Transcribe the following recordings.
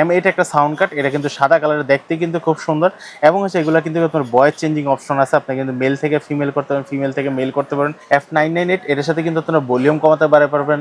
M eight একটা sound card এটা কিন্তু সাদা কালারের দেখতে কিন্তু খুব সুন্দর। এবং হচ্ছে এগুলো কিন্তু আপনার ভয়েস চেঞ্জিং অপশন আছে, আপনি কিন্তু মেল থেকে ফিমেল করতে পারেন ফিমেল থেকে মেল করতে পারেন। এফ নাইন নাইন এইট এটার সাথে কিন্তু আপনারা ভলিউম কমাতে পারে পারবেন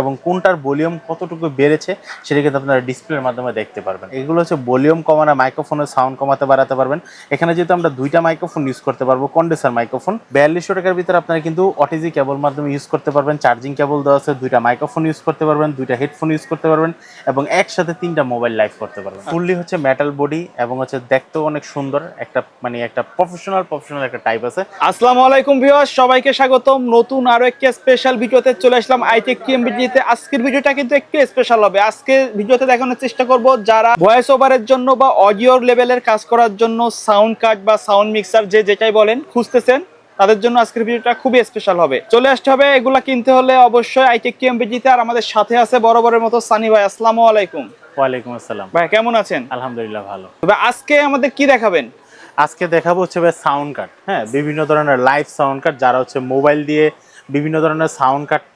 এবং কোনটার ভলিউম কতটুকু বেড়েছে, সেটা কিন্তু আপনারা ডিসপ্লের মাধ্যমে দেখতে পারবেন। এগুলো হচ্ছে ভলিউম কমানো মাইক্রোফোনের সাউন্ড কমাতে বাড়াতে পারবেন। এখানে যেহেতু আমরা দুইটা মাইক্রোফোন ইউজ করতে পারব কন্ডেন্সার মাইক্রোফোন বিয়াল্লিশশো টাকার ভিতরে আপনারা কিন্তু অটিজি কেবল মাধ্যমে ইউজ করতে পারবেন চার্জিং কেবল দেওয়া আছে, দুইটা মাইক্রোফোন ইউজ করতে পারবেন, দুইটা হেডফোন ইউজ করতে পারবেন, এবং একসাথে তিনটা মোবাইল লাইভ করতে পারবেন। ফুললি হচ্ছে মেটাল বডি এবং হচ্ছে দেখতেও অনেক সুন্দর। একটা মানে একটা প্রফেশনাল প্রফেশনাল একটা টাইপ আছে। আসসালামু আলাইকুম ভিউয়ার্স সবাইকে স্বাগতম। নতুন আরও একটা স্পেশাল ভিডিওতে চলে আসলাম আইটেক টিএম ভিডিওতে আজকের ভিডিওটা কিন্তু একটু স্পেশাল হবে। আজকে ভিডিওতে দেখানোর চেষ্টা করব যারা ভয়েস ওভারের জন্য বা অডিও লেভেলের কাজ করার জন্য সাউন্ড কার্ড বা সাউন্ড মিক্সার যে যেটাই বলেন, খুঁজতেছেন। তাদের জন্য আজকের ভিডিওটা খুবই স্পেশাল হবে। চলে আসতে হবে এগুলা কিনতে হলে অবশ্যই আইটেক কিএমবিজিতে ভিডিওতে আর আমাদের সাথে আছে বরাবরের মতো সানি ভাই। আসসালামু আলাইকুম। ওয়ালাইকুম আসসালাম। ভাই কেমন আছেন? আলহামদুলিল্লাহ ভালো। তবে আজকে আমাদের কি দেখাবেন? আজকে দেখাবো হচ্ছে সাউন্ড কার্ড হ্যাঁ বিভিন্ন ধরনের লাইভ সাউন্ড কার্ড যারা হচ্ছে মোবাইল দিয়ে বিভিন্ন ধরনের সাউন্ড কার্ড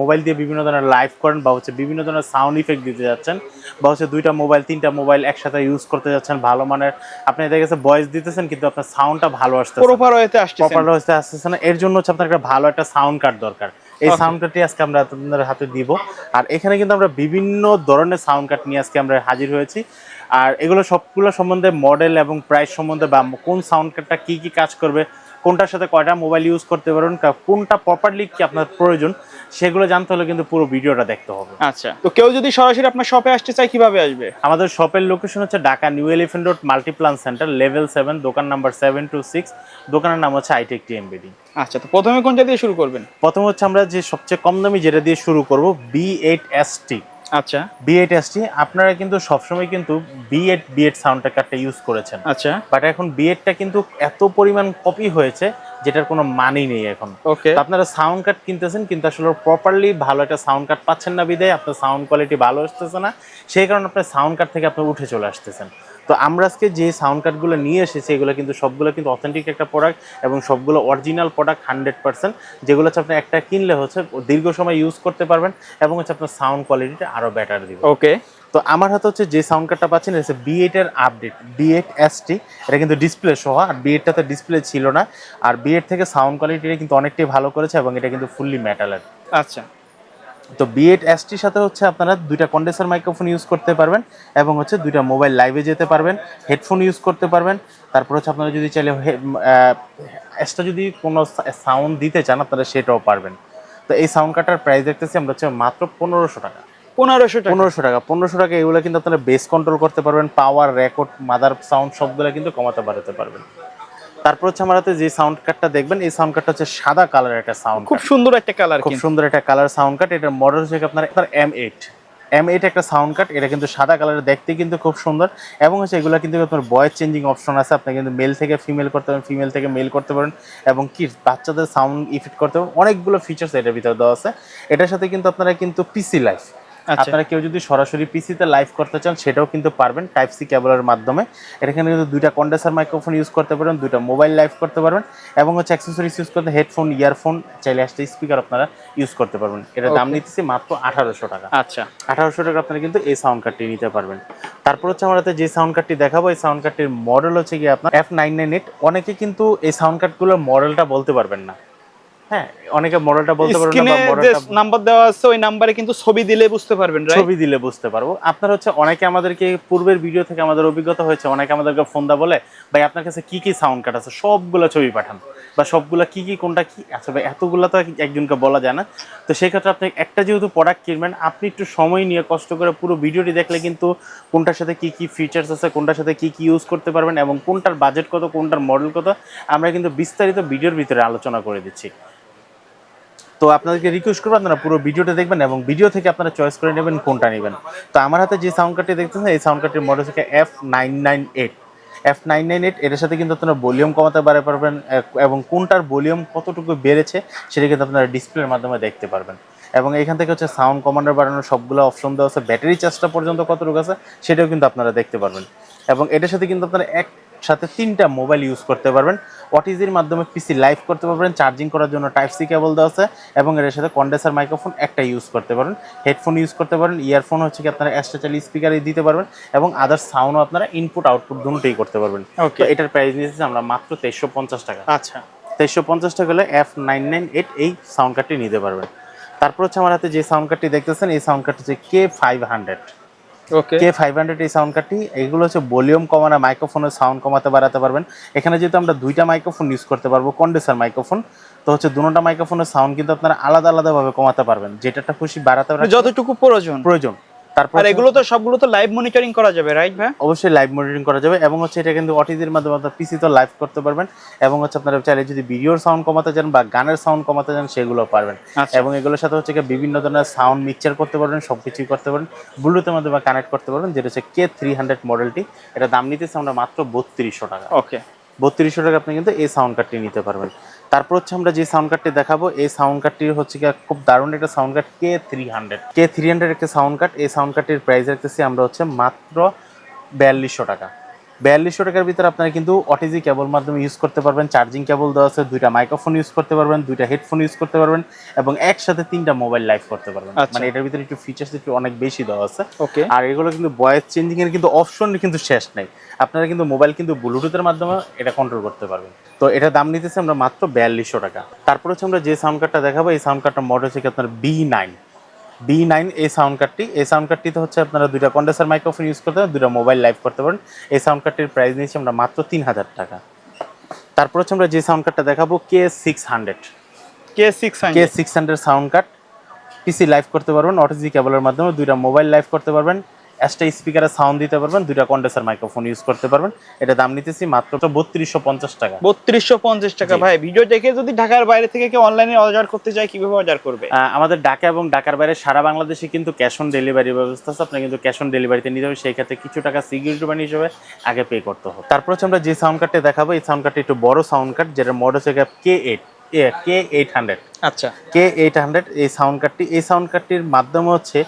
মোবাইল দিয়ে বিভিন্ন ধরনের লাইভ করেন বা হচ্ছে বিভিন্ন ধরনের সাউন্ড ইফেক্ট দিতে যাচ্ছেন বা হচ্ছে দুইটা মোবাইল তিনটা মোবাইল একসাথে ইউজ করতে যাচ্ছেন ভালো মানের। আপনি দেখা গেছে ভয়েস দিতেছেন কিন্তু আপনার সাউন্ডটা ভালো আসছে প্রপার আসছে প্রপার আসতেছে না। এর জন্য হচ্ছে আপনার একটা ভালো একটা সাউন্ড কার্ড দরকার। এই সাউন্ড কার্ডটি আজকে আমরা আপনাদের হাতে দিব। আর এখানে কিন্তু আমরা বিভিন্ন ধরনের সাউন্ড কার্ড নিয়ে আজকে আমরা হাজির হয়েছি। আর এগুলো সবগুলো সম্বন্ধে মডেল এবং প্রাইস সম্বন্ধে বা কোন সাউন্ড কার্ডটা কি কি কাজ করবে কোনটার সাথে কয়টা মোবাইল ইউজ করতে পারবেন কা- কোনটা প্রপারলি কি আপনার প্রয়োজন সেগুলো জানতে হলে কিন্তু পুরো ভিডিওটা দেখতে হবে। আচ্ছা। তো কেউ যদি সরাসরি আপনার শপে আসতে চায় কীভাবে আসবে? আমাদের শপের লোকেশন হচ্ছে Dhaka New Elephant Road Multiplan centre level seven দোকান নাম্বার সেভেন টু সিক্স দোকানের নাম হচ্ছে আইটেক টিএমবিডি আচ্ছা তো প্রথমে কোনটা দিয়ে শুরু করবেন? প্রথম হচ্ছে আমরা যে সবচেয়ে কম দামি যেটা দিয়ে শুরু করব বি এইট এস টি আচ্ছা। বিএড এসটি এস আপনারা কিন্তু সবসময় কিন্তু বিএড বিএড সাউন্ড কার্ডটা ইউজ করেছেন। আচ্ছা। বাট এখন বিএডটা কিন্তু এত পরিমাণ কপি হয়েছে যেটার কোনো মানেই নেই এখন। ওকে আপনারা সাউন্ড কার্ড কিনতেছেন কিন্তু আসলে প্রপারলি ভালো একটা সাউন্ড কার্ড পাচ্ছেন না বিদায় আপনার সাউন্ড কোয়ালিটি ভালো আসতেছে না সেই কারণে আপনার সাউন্ড কার্ড থেকে আপনি উঠে চলে আসতেছেন। তো আমরা আজকে যে সাউন্ড কার্ডগুলো নিয়ে এসেছি এগুলো কিন্তু সবগুলো কিন্তু অথেন্টিক একটা প্রোডাক্ট এবং সবগুলো অরিজিনাল প্রোডাক্ট হান্ড্রেড পার্সেন্ট যেগুলো হচ্ছে আপনি একটা কিনলে হচ্ছে দীর্ঘ সময় ইউজ করতে পারবেন এবং হচ্ছে আপনার সাউন্ড কোয়ালিটিটা আরও বেটার দিবে। ওকে তো আমার হাতে হচ্ছে যে সাউন্ড কার্ডটা পাচ্ছেন এটা হচ্ছে বি এর update B eight S T এটা কিন্তু ডিসপ্লে সহ আর বি এইটটাতে ডিসপ্লে ছিল না। আর বি এইট থেকে সাউন্ড কোয়ালিটিটা কিন্তু অনেকটাই ভালো করেছে এবং এটা কিন্তু ফুললি মেটালের আচ্ছা। তো বি এইট এস সাথে হচ্ছে আপনারা দুইটা কন্ডেন্সার মাইক্রোফোন ইউজ করতে পারবেন এবং হচ্ছে দুইটা মোবাইল লাইভে যেতে পারবেন হেডফোন ইউজ করতে পারবেন। তারপর হচ্ছে আপনারা যদি চাইলে এক্সট্রা যদি কোনো সাউন্ড দিতে চান আপনারা সেটাও পারবেন। তো এই সাউন্ড কাটার প্রাইস দেখতেছি আমরা হচ্ছে মাত্র পনেরোশো টাকা। পনেরোশো টাকা। পনেরোশো টাকা। পনেরোশো টাকা এগুলো কিন্তু আপনারা বেস কন্ট্রোল করতে পারবেন পাওয়ার রেকর্ড মাদার সাউন্ড সবগুলো কিন্তু কমাতে বাড়াতে পারবেন। তারপর হচ্ছে আমার হাতে যে সাউন্ড কার্ডটা দেখবেন এই সাউন্ড কার্ডটা হচ্ছে সাদা কালারের একটা সাউন্ড খুব সুন্দর একটা কালার খুব সুন্দর একটা কালার সাউন্ড কার্ড এটার মডেল হচ্ছে আপনার আপনার এম এইট এম এইট একটা সাউন্ড কার্ড এটা কিন্তু সাদা কালারের দেখতে কিন্তু খুব সুন্দর। এবং হচ্ছে এগুলো কিন্তু আপনার ভয়েস চেঞ্জিং অপশন আছে আপনি কিন্তু মেল থেকে ফিমেল করতে পারেন ফিমেল থেকে মেল করতে পারেন এবং কি বাচ্চাদের সাউন্ড ইফেক্ট করতে পারেন। অনেকগুলো ফিচার্স এটার ভিতরে দেওয়া আছে। এটার সাথে কিন্তু আপনারা কিন্তু পিসি লাইফ আপনারা কেউ যদি সরাসরি পিসিতে লাইভ করতে চান সেটাও কিন্তু পারবেন টাইপ সি কেবলের মাধ্যমে। এখানে কিন্তু দুইটা কন্ডেন্সার মাইক্রোফোন ইউজ করতে পারবেন দুইটা মোবাইল লাইভ করতে পারবেন এবং হচ্ছে অ্যাক্সেসরিজ ইউজ করতে হেডফোন ইয়ারফোন চাইলে আসতে স্পিকার আপনারা ইউজ করতে পারবেন। এটা দাম নিতেছি মাত্র আঠারোশো টাকা। আচ্ছা। আঠারোশো টাকা আপনারা কিন্তু এই সাউন্ড কার্ডটি নিতে পারবেন। তারপর হচ্ছে আমার যে সাউন্ড কার্ডটি দেখাবো এই সাউন্ড কার্ডটির মডেল হচ্ছে কি আপনার এফ নাইন নাইন এইট অনেকে কিন্তু এই সাউন্ড কার্ডগুলোর মডেলটা বলতে পারবেন না। হ্যাঁ অনেকে মডেলটা বলতে পারবেন না মডেলটা নাম্বার দেওয়া আছে ওই নাম্বারে কিন্তু ছবি দিলে বুঝতে পারবেন রাইট ছবি দিলে বুঝতে পারব। আপনার হচ্ছে অনেকে আমাদেরকে পূর্বের ভিডিও থেকে আমাদের অভিজ্ঞতা হয়েছে অনেকে আমাদেরকে ফোন দা বলে ভাই আপনার কাছে কি কি সাউন্ড কার্ড আছে? সবগুলো ছবি পাঠান। বা সবগুলা কি কি কোনটা কি? আচ্ছা ভাই এতগুলো তো একজনকে বলা যায় না। তো সেই ক্ষেত্রে আপনি একটা যেহেতু প্রোডাক্ট কিনবেন আপনি একটু সময় নিয়ে কষ্ট করে পুরো ভিডিওটি দেখলে কিন্তু কোনটার সাথে কি কি ফিচার্স আছে কোনটার সাথে কি কি ইউজ করতে পারবেন এবং কোনটার বাজেট কত কোনটার মডেল কত আমরা কিন্তু বিস্তারিত ভিডিওর ভিতরে আলোচনা করে দিচ্ছি। তো আপনাদেরকে রিকোয়েস্ট করব, আপনারা পুরো ভিডিওটা দেখবেন এবং ভিডিও থেকে আপনারা চয়েস করে নেবেন কোনটা নেবেন। তো আমার হাতে যে সাউন্ড কার্ডটি দেখতেছেন, এই সাউন্ড কার্ডটির মডেল হচ্ছে F nine nine eight F nine nine eight এটার সাথে কিন্তু আপনারা ভলিউম কমাতে পারে পারবেন এবং কোনটার ভলিউম কতটুকু বেড়েছে, সেটা কিন্তু আপনারা ডিসপ্লের মাধ্যমে দেখতে পারবেন। এবং এখান থেকে হচ্ছে সাউন্ড কমান্ডার বাড়ানোর সবগুলো অপশন দেওয়া আছে। ব্যাটারি চার্জটা পর্যন্ত কতটুকু আছে, সেটাও কিন্তু আপনারা দেখতে পারবেন। এবং এটার সাথে কিন্তু আপনারা এক একসাথে তিনটা মোবাইল ইউজ করতে পারবেন। ওটিজির মাধ্যমে পিসি লাইভ করতে পারবেন চার্জিং করার জন্য টাইপ সি কেবল দেওয়া আছে এবং এর সাথে কন্ডেন্সার মাইক্রোফোন একটা ইউজ করতে পারেন হেডফোন ইউজ করতে পারেন ইয়ারফোন হচ্ছে কি আপনারা এক্সট্রা চাইলে স্পিকারে দিতে পারবেন এবং আদার সাউন্ডও আপনারা ইনপুট আউটপুট দুটোই করতে পারবেন। ওকে তো এটার প্রাইস নিয়েছে আমরা মাত্র তেইশশো পঞ্চাশ টাকা। আচ্ছা। তেইশশো পঞ্চাশ টাকা হলে এফ নাইন নাইন এইট এই সাউন্ড কার্ডটি নিতে পারবেন। তারপর হচ্ছে আমার হাতে যে সাউন্ড কার্ডটি দেখতেছেন এই সাউন্ড কার্ডটি হচ্ছে K five hundred K five hundred এই সাউন্ড কার্ডটি এগুলো হচ্ছে ভলিউম কমানো মাইক্রোফোনের সাউন্ড কমাতে বাড়াতে পারবেন। এখানে যেহেতু আমরা দুইটা মাইক্রোফোন ইউজ করতে পারব কন্ডেসার মাইক্রোফোন তো হচ্ছে দুটা মাইক্রোফোনের সাউন্ড কিন্তু আপনারা আলাদা আলাদাভাবে কমাতে পারবেন। যেটা খুশি বাড়াতে পারবেন। যতটুকু প্রয়োজন। প্রয়োজন। তারপর এগুলো তো সবগুলো তো লাইভ মনিটরিং করা যাবে রাইট ভাই? অবশ্যই লাইভ মনিটরিং করা যাবে এবং হচ্ছে এটা কিন্তু অটিজির মাধ্যমে আপনার পিসি তো লাইভ করতে পারবেন এবং হচ্ছে আপনারা চাইলে যদি ভিডিওর সাউন্ড কমাতে চান বা গানের সাউন্ড কমাতে চান সেগুলো পারবেন। আচ্ছা। এবং এগুলোর সাথে হচ্ছে কি বিভিন্ন ধরনের সাউন্ড মিক্সচার করতে পারবেন সব কিছুই করতে পারবেন ব্লুটুথের মাধ্যমে কানেক্ট করতে পারবেন যেটা হচ্ছে কে থ্রি হান্ড্রেড মডেলটি এটা দাম নিতেছে আমরা মাত্র বত্রিশশো টাকা। ওকে বত্রিশশো টাকা আপনি কিন্তু এই সাউন্ড কার্ডটি নিতে পারবেন। তারপর হচ্ছে আমরা যে সাউন্ড কার্ডটি দেখাবো, এই সাউন্ড কার্ডটি হচ্ছে কি খুব দারুণ একটা sound card K three hundred K three hundred একটা সাউন্ড কার্ড এই সাউন্ড কার্ডটির প্রাইস রাখতেছি আমরা হচ্ছে মাত্র বিয়াল্লিশশো টাকা। বিয়াল্লিশশো টাকার ভিতরে আপনারা কিন্তু অটিজি কেবল মাধ্যমে ইউজ করতে পারবেন চার্জিং কেবল দেওয়া আছে দুইটা মাইক্রোফোন ইউজ করতে পারবেন দুইটা হেডফোন ইউজ করতে পারবেন এবং একসাথে তিনটা মোবাইল লাইভ করতে পারবেন। আচ্ছা। মানে এটার ভিতরে একটু ফিচার্স একটু অনেক বেশি দেওয়া আছে। ওকে আর এগুলো কিন্তু ভয়েস চেঞ্জিং এর কিন্তু অপশন কিন্তু শেষ নাই। আপনারা কিন্তু মোবাইল কিন্তু ব্লুটুথের মাধ্যমে এটা কন্ট্রোল করতে পারবেন। তো এটা দাম নিতেছে আমরা মাত্র বিয়াল্লিশশো টাকা। তারপর হচ্ছে আমরা যে সাউন্ড কার্ডটা দেখাবো এই সাউন্ড কার্ডটার মডেল হচ্ছে আপনার বি নাইন বি নাইন এই সাউন্ড কার্ডটি এই সাউন্ড কার্ডটিতে হচ্ছে আপনারা দুইটা কন্ডেসার মাইক্রোফোন ইউজ করতে পারেন দুইটা মোবাইল লাইভ করতে পারেন। এই সাউন্ড কার্ডটির প্রাইস নিয়েছি আমরা মাত্র তিন হাজার টাকা। তারপর হচ্ছে আমরা যে সাউন্ড কার্ডটা দেখাবো K six hundred K six K six hundred sound card PC live করতে পারবেন অটিজি কেবলের মাধ্যমে দুইটা মোবাইল লাইভ করতে পারবেন। একটা স্পিকারে সাউন্ড দিতে পারবেন দুইটা কন্ডেন্সার মাইক্রোফোন ইউজ করতে পারবেন। এটা দাম নিতেছি মাত্র বত্রিশশো পঞ্চাশ টাকা। বত্রিশশো পঞ্চাশ টাকা। ভাই ভিডিও দেখে যদি ঢাকার বাইরে থেকে কেউ অনলাইনে অর্ডার করতে চায় কীভাবে অর্ডার করবে? আমাদের ঢাকা এবং ঢাকার বাইরে সারা বাংলাদেশে কিন্তু ক্যাশ অন ডেলিভারি ব্যবস্থা আছে। আপনি কিন্তু ক্যাশ অন ডেলিভারিতে নিতে হবে। সেই ক্ষেত্রে কিছু টাকা সিকিউরিটি মানি হিসেবে আগে পে করতে হবে। তারপর হচ্ছে আমরা যে সাউন্ড কার্ডটা দেখাবো এই সাউন্ড কার্ডটা একটু বড় সাউন্ড কার্ড যেটা মডেল হচ্ছে K eight K eight hundred আচ্ছা। কে এইট হান্ড্রেড এই সাউন্ড কার্ডটি এই সাউন্ড কার্ডটির মাধ্যমে হচ্ছে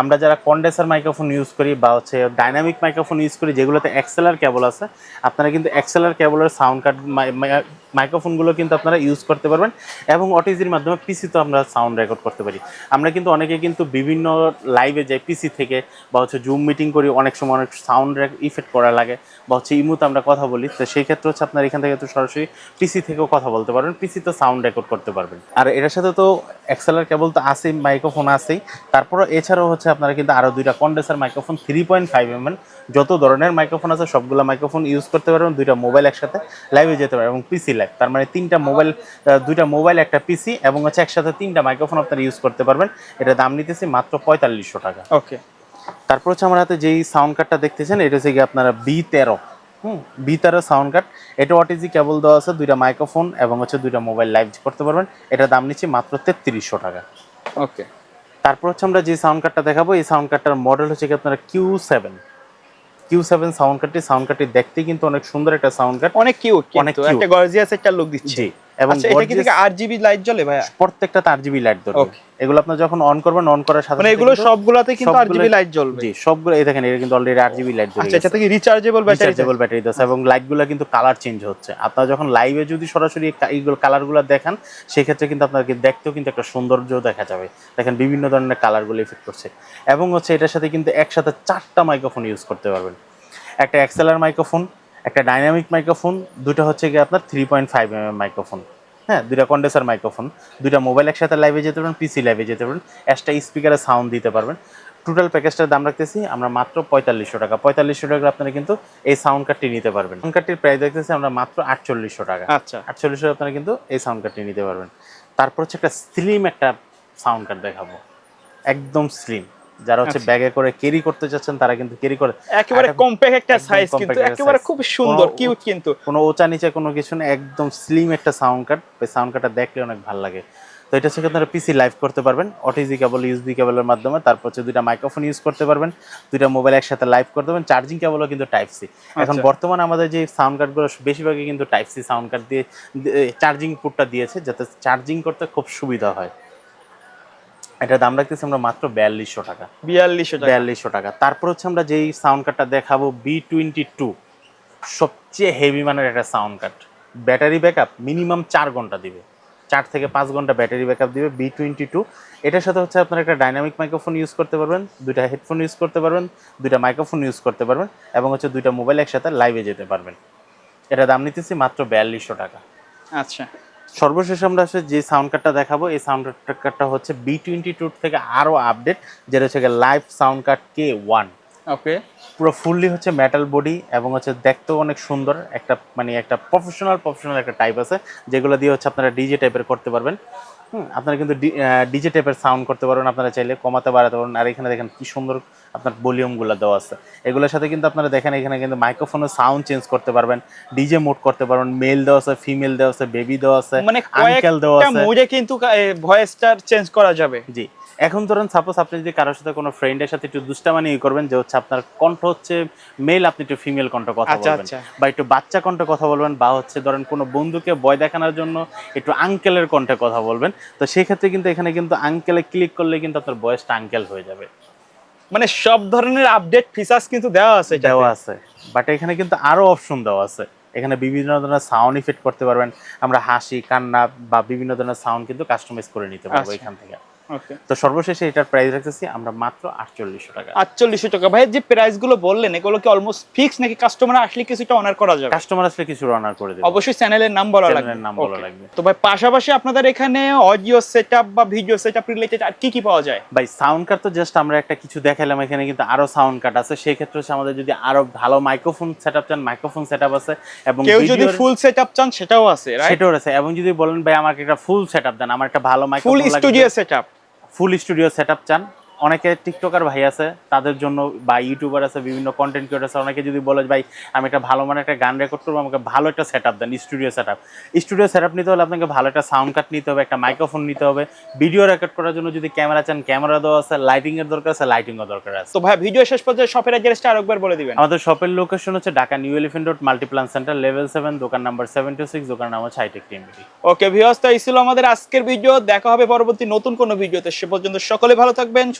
আমরা যারা কন্ডেন্সার মাইক্রোফোন ইউজ করি বা হচ্ছে ডাইনামিক মাইক্রোফোন ইউজ করি, যেগুলোতে এক্সেলার কেবল আছে, আপনারা কিন্তু এক্সেলার কেবলের সাউন্ড কার্ড মাইক্রোফোনগুলো কিন্তু আপনারা ইউজ করতে পারবেন এবং অটিজির মাধ্যমে পিসি তো আমরা সাউন্ড রেকর্ড করতে পারি। আমরা কিন্তু অনেকে কিন্তু বিভিন্ন লাইভে যাই পিসি থেকে বা হচ্ছে জুম মিটিং করি, অনেক সময় অনেক সাউন্ড ইফেক্ট করা লাগে বা হচ্ছে ইমুতে আমরা কথা বলি। তো সেই ক্ষেত্রে হচ্ছে আপনার এখান থেকে তো সরাসরি পিসি থেকেও কথা বলতে পারবেন পিসি তো সাউন্ড রেকর্ড করতে পারবেন। আর এটার সাথে তো এক্সেলার কেবল তো আছেই মাইক্রোফোন আছেই। তারপরও এছাড়াও হচ্ছে আপনারা কিন্তু আরও দুইটা condenser microphone three point five M যত ধরনের মাইক্রোফোন আছে সবগুলো মাইক্রোফোন ইউজ করতে পারবেন দুইটা মোবাইল একসাথে লাইভে যেতে পারবেন এবং পিসি লাইভ তার মানে তিনটা মোবাইল দুইটা মোবাইল একটা পিসি এবং হচ্ছে একসাথে তিনটা মাইক্রোফোন আপনারা ইউজ করতে পারবেন। এটা দাম নিতেছি মাত্র পঁয়তাল্লিশশো টাকা। ওকে তারপর হচ্ছে আমার হাতে যেই সাউন্ড কার্ডটা দেখতেছেন এটা হচ্ছে গিয়ে আপনারা বি তেরো। হুম বি তেরো সাউন্ড কার্ড এটা ওটিজি কেবল দেওয়া আছে দুইটা মাইক্রোফোন এবং হচ্ছে দুইটা মোবাইল লাইভ করতে পারবেন। এটা দাম নিচ্ছি মাত্র তেত্রিশশো টাকা। ওকে তারপর হচ্ছে আমরা যে সাউন্ড কার্ডটা দেখাবো এই সাউন্ড কার্ডটার মডেল হচ্ছে কি আপনারা Q seven Q seven sound কার্ডটি সাউন্ড কার্ডটি দেখতে কিন্তু অনেক সুন্দর একটা সাউন্ড কার্ড অনেক কিউট অনেক একটা গর্জিয়াস একটা লুক দিচ্ছে। এবং আচ্ছা এটা কি থেকে আট লাইট জ্বলে ভাইয়া? প্রত্যেকটা তার লাইট ধরবে এগুলো আপনার যখন অন করবেন অন করার সাথে মানে এগুলো কিন্তু- সবগুলাতে কিন্তু আট লাইট জ্বলবে। জি সবগুলো এই দেখেন এটা কিন্তু অলরেডি লাইট আচ্ছা এটা থেকে রিচার্জেবল ব্যাটারি রিচার্জেবল ব্যাটারি আছে এবং লাইটগুলো কিন্তু কালার চেঞ্জ হচ্ছে। আপনারা যখন লাইভে যদি সরাসরি এইগুলো কালারগুলো দেখান সেক্ষেত্রে কিন্তু আপনাকে দেখতেও কিন্তু একটা সৌন্দর্য দেখা যাবে। দেখেন বিভিন্ন ধরনের কালারগুলো এফেক্ট করছে। এবং হচ্ছে এটার সাথে কিন্তু একসাথে চারটা মাইক্রোফোন ইউজ করতে পারবেন। একটা এক্সেলার মাইক্রোফোন একটা ডাইনামিক মাইক্রোফোন দুটো হচ্ছে গিয়ে আপনার three point five M M microphone হ্যাঁ দুইটা কন্ডেসার মাইক্রোফোন দুইটা মোবাইল একসাথে লাইভে যেতে পারবেন পিসি লাইভে যেতে পারবেন একটা স্পিকারে সাউন্ড দিতে পারবেন। টোটাল প্যাকেজটার দাম রাখতেছি আমরা মাত্র পঁয়তাল্লিশশো টাকা। পঁয়তাল্লিশশো টাকা আপনারা কিন্তু এই সাউন্ড কার্ডটি নিতে পারবেন। সাউন্ড কার্ডটির প্রাইস দেখতেছি আমরা মাত্র আটচল্লিশশো টাকা। আচ্ছা। আটচল্লিশশো আপনারা কিন্তু এই সাউন্ড কার্ডটি নিতে পারবেন। তারপর হচ্ছে একটা স্লিম একটা সাউন্ড কার্ড দেখাবো। একদম স্লিম যারা হচ্ছে আচ্ছা। ব্যাগে করে ক্যারি করতে চাচ্ছেন তারা কিন্তু ক্যারি করে। একেবারে কম্প্যাক্ট একটা সাইজ কিন্তু একেবারে খুব সুন্দর কিউট কিন্তু। কোনো ওচা নিচে কোনো কিছু না একদম স্লিম একটা সাউন্ড কার্ড ওই সাউন্ড কার্ডটা দেখলে অনেক ভালো লাগে। তো এটা হচ্ছে আপনারা পিসি লাইভ করতে পারবেন অটিজি কেবল ইউএসবি কেবলের মাধ্যমে। তারপর হচ্ছে দুইটা মাইক্রোফোন ইউজ করতে পারবেন দুইটা মোবাইল একসাথে লাইভ করতে পারবেন চার্জিং কেবলও কিন্তু টাইপ সি এখন আচ্ছা। বর্তমানে আমাদের যে সাউন্ড কার্ডগুলো বেশিরভাগই কিন্তু টাইপ সি সাউন্ড কার্ড দিয়ে চার্জিং পোর্টটা দিয়েছে যাতে চার্জিং করতে খুব সুবিধা হয়। এটা দাম রাখতেছি আমরা মাত্র বিয়াল্লিশশো টাকা। বিয়াল্লিশশো বিয়াল্লিশশো টাকা। তারপর হচ্ছে আমরা যেই সাউন্ড কার্ডটা দেখাবো বি টোয়েন্টি টু সবচেয়ে হেভি মানের একটা sound card battery backup minimum চার ঘণ্টা দিবে। চার থেকে পাঁচ ঘণ্টা ব্যাটারি ব্যাকআপ দিবে বি টোয়েন্টি টু এটার সাথে হচ্ছে আপনার একটা ডাইনামিক মাইক্রোফোন ইউজ করতে পারবেন দুইটা হেডফোন ইউজ করতে পারবেন দুইটা মাইক্রোফোন ইউজ করতে পারবেন এবং হচ্ছে দুইটা মোবাইল একসাথে লাইভে যেতে পারবেন। এটা দাম নিতেছি মাত্র বিয়াল্লিশশো টাকা। আচ্ছা। সর্বশেষ আমরা আসলে যে সাউন্ড কার্ডটা দেখাবো এই সাউন্ড কার্ডটা হচ্ছে বি টোয়েন্টি টু থেকে আরও আপডেট যেটা হচ্ছে live sound card K one okay পুরো ফুললি হচ্ছে মেটাল বডি এবং হচ্ছে দেখতেও অনেক সুন্দর একটা মানে একটা প্রফেশনাল প্রফেশনাল একটা টাইপ আছে যেগুলো দিয়ে হচ্ছে আপনারা ডিজে টাইপের করতে পারবেন। আপনারা কিন্তু ডিজে টাইপের সাউন্ড করতে পারবেন আপনারা চাইলে কমাতে বাড়াতে পারবেন। আর এখানে দেখেন কি সুন্দর আপনার ভলিউমগুলো দেওয়া আছে। এগুলোর সাথে কিন্তু আপনারা দেখেন এখানে কিন্তু মাইক্রোফোনের সাউন্ড চেঞ্জ করতে পারবেন ডিজে মোড করতে পারবেন মেল দেওয়া আছে ফিমেল দেওয়া আছে বেবি দেওয়া আছে মানে আঙ্কেল দেওয়া আছে। মোডে কিন্তু ভয়েসটা চেঞ্জ করা যাবে। জি। এখন ধরেন সাপোজ আপনি যদি কারোর সাথে কোনো ফ্রেন্ডের সাথে একটু দুষ্টামানি ই করবেন যে হচ্ছে আপনার কণ্ঠ হচ্ছে মেল আপনি একটু ফিমেল কণ্ঠ কথা আচ্ছা, বলবেন। আচ্ছা। বা একটু বাচ্চা কণ্ঠে কথা বলবেন বা হচ্ছে ধরেন কোনো বন্ধুকে ভয় দেখানোর জন্য একটু আঙ্কেলের কণ্ঠে কথা বলবেন। তো সেক্ষেত্রে কিন্তু এখানে কিন্তু আঙ্কেলে ক্লিক করলে কিন্তু আপনার বয়সটা আঙ্কেল হয়ে যাবে। মানে সব ধরনের আপডেট ফিচার্স কিন্তু দেওয়া আছে দেওয়া আছে। বাট এখানে কিন্তু আরও অপশন দেওয়া আছে। এখানে বিভিন্ন ধরনের সাউন্ড ইফেক্ট করতে পারবেন। আমরা হাসি কান্না বা বিভিন্ন ধরনের সাউন্ড কিন্তু কাস্টমাইজ করে নিতে পারব আচ্ছা। এখান থেকে। তো সর্বশেষে এটার প্রাইস রাখতেছি আমরা মাত্র আটচল্লিশশো টাকা। আটচল্লিশশো টাকা। ভাই যে প্রাইসগুলো বললেন এগুলো কি অলমোস্ট ফিক্স নাকি কাস্টমার আসলে কিছুটা অনার করা যাবে? কাস্টমার আসলে কিছু রানার করে দেবো। অবশ্যই চ্যানেলের নাম বলা লাগবে। চ্যানেলের নাম বলা লাগবে। তো ভাই পাশাপাশি আপনাদের এখানে অডিও সেটআপ বা ভিডিও সেটআপ রিলেটেড আর কি কি পাওয়া যায়? ভাই সাউন্ড কার্ড তো জাস্ট আমরা একটা কিছু দেখালাম এখানে কিন্তু আরও সাউন্ড কার্ড আছে। সেই ক্ষেত্রে হচ্ছে আমাদের যদি আরও ভালো মাইক্রোফোন সেটআপ চান মাইক্রোফোন সেটআপ আছে এবং কেউ যদি ফুল সেটআপ চান সেটাও আছে রাইট সেটাও আছে। এবং যদি বলেন ভাই আমাকে একটা ফুল সেটআপ দেন আমার একটা ভালো microphone full microphone studio setup full studio set চান। অনেকে টিকটকার ভাই আছে তাদের জন্য বা ইউটিউবার আছে বিভিন্ন কন্টেন্ট ক্রিয়েটার আছে অনেকে যদি বলে ভাই আমি একটা ভালো মানে একটা গান রেকর্ড করব আমাকে ভালো একটা সেটআপ দেন স্টুডিও সেটআপ স্টুডিও সেটআপ নিতে হলে আপনাকে ভালো একটা সাউন্ড কার্ড নিতে হবে একটা মাইক্রোফোন নিতে হবে। ভিডিও রেকর্ড করার জন্য যদি ক্যামেরা চান ক্যামেরা দেওয়া আছে লাইটিং এর দরকার আছে লাইটিং এর দরকার আছে। তো ভাই ভিডিও শেষ পর্যায়ে শপের অ্যাড্রেসটা আরেকবার বলে দিবেন। আমাদের শপের লোকেশন হচ্ছে Dhaka New Elephant Road Multiplan centre level seven দোকান নাম্বার সেভেন টু সিক্স দোকান নাম হচ্ছে হাইটেক টিএমবিডি ওকে ভিউয়ার্স তো এই ছিল আমাদের আজকের ভিডিও দেখা হবে পরবর্তী নতুন কোনো ভিডিওতে সে পর্যন্ত সকলে ভালো থাকবেন